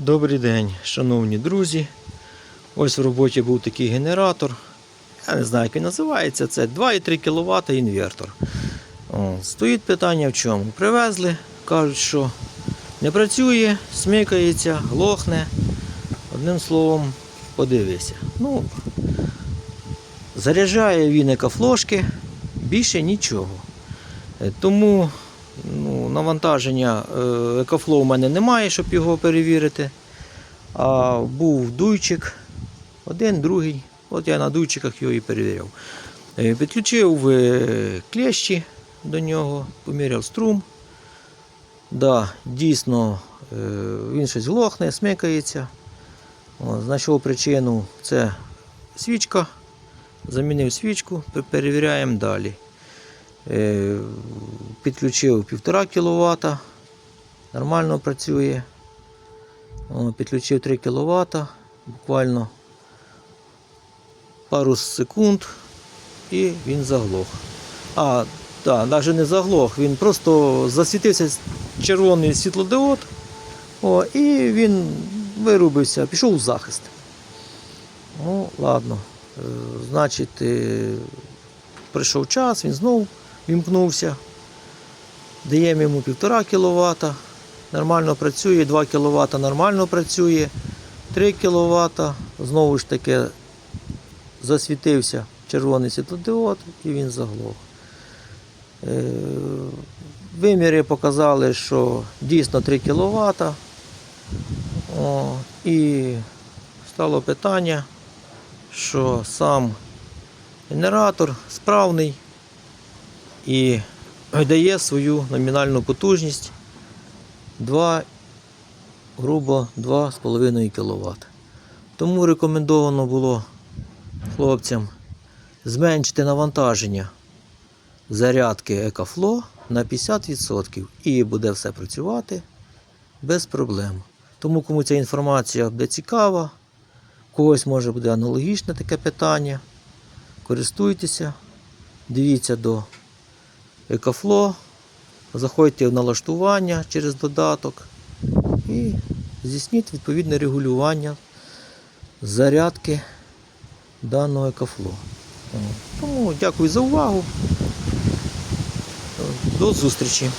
Добрий день, шановні друзі. Ось в роботі був такий генератор. Я не знаю, як він називається. Це 2,3 кВт інвертор. Стоїть питання в чому? Привезли, кажуть, що не працює, смикається, глохне. Одним словом, подивися. Ну, заряджає він екофлошки, більше нічого. Е, Тому ну, навантаження е, екофлоу у мене немає, щоб його перевірити. А був дуйчик, один, другий. От я на дуйчиках його і перевіряв. Е, Підключив е, клещі до нього, поміряв струм. Да, дійсно, він щось глохне, смикається. Знайшов причину це свічка. Замінив свічку, перевіряємо далі. Е, Підключив 1,5 кВт. Нормально працює. Підключив 3 кВт. Буквально пару секунд і він заглох. А, так, навіть не заглох, він просто засвітився червоний світлодіод. О, і він вирубився, пішов у захист. Ну, ладно. Е, Значить, е, прийшов час, він знову вімкнувся. Даємо йому 1,5 кВт. Нормально працює, 2 кВт нормально працює, 3 кВт. Знову ж таки засвітився червоний світлодіод і він заглох. Е, Виміри показали, що дійсно 3 кВт. І стало питання, що сам генератор справний і дає свою номінальну потужність 2, грубо 2,5 кВт. Тому рекомендовано було хлопцям зменшити навантаження зарядки EcoFlow на 50% і буде все працювати без проблем. Тому кому ця інформація буде цікава, когось може буде аналогічне таке питання. Користуйтеся, дивіться до EcoFlow, заходьте в налаштування через додаток і здійсніть відповідне регулювання зарядки даного екофло. Тому дякую за увагу. До зустрічі!